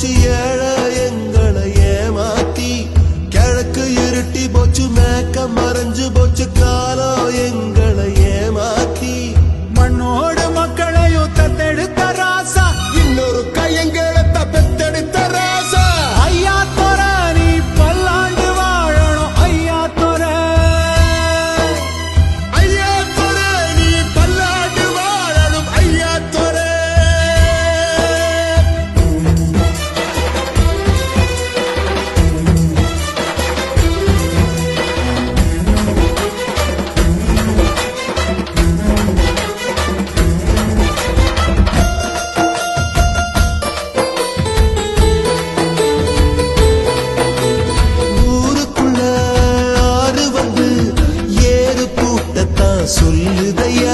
போச்சு ஏழ எங்களை ஏமாத்தி. கிழக்கு இருட்டி போச்சு மேக்க மறைஞ்சு போச்சு காலம் சொல்லுதையா?